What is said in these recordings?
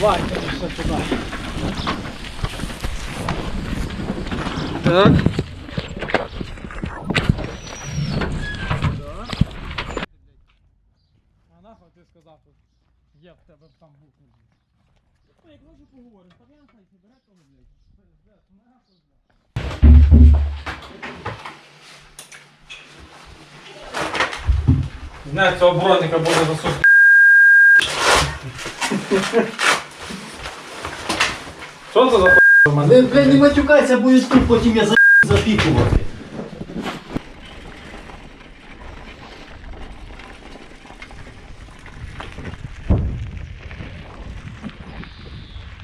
Давайте все туди. Так. А нахуй ти сказав тут. Є в тебе там букви. Ну, як може поговоримо, та я хай бере того, блядь. Пиздець, нахуй, блядь. Знаю, цього оборонника буде засушити. Що це за хуй? Ви, блядь, не матюкайся, будеш тут, потім я за... запікувати.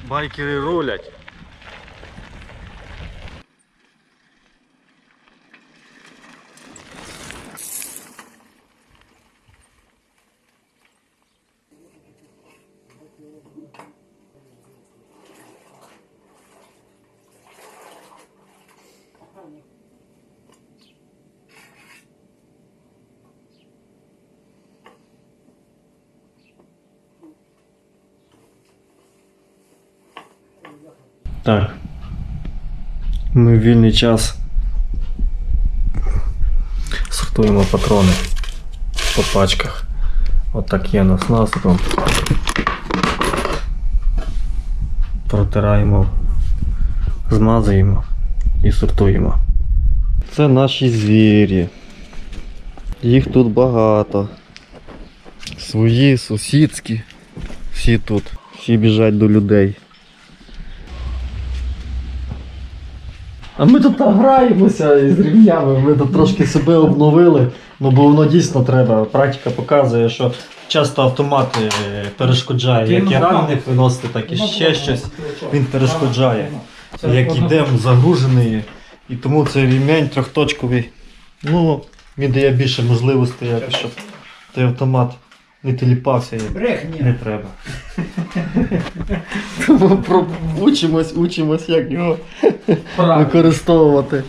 Байкери рулять. Так. Ми в вільний час сортуємо патрони по пачках. Отак є нас насипом. Протираємо, змазуємо і сортуємо. Це наші звірі. Їх тут багато. Свої, сусідські. Всі тут. Всі біжать до людей. А ми тут граємося із рівнями, ми тут трошки себе обновили, ну бо воно дійсно треба. Практика показує, що часто автомат е, перешкоджає, як і ранених виносити, так і ще щось. Він перешкоджає. Як йдемо загружений, і тому цей рівень трьохточковий, ну, він дає більше можливостей, як, щоб той автомат не теліпався і не треба. Тому про- учимось, учимось, як його використовувати.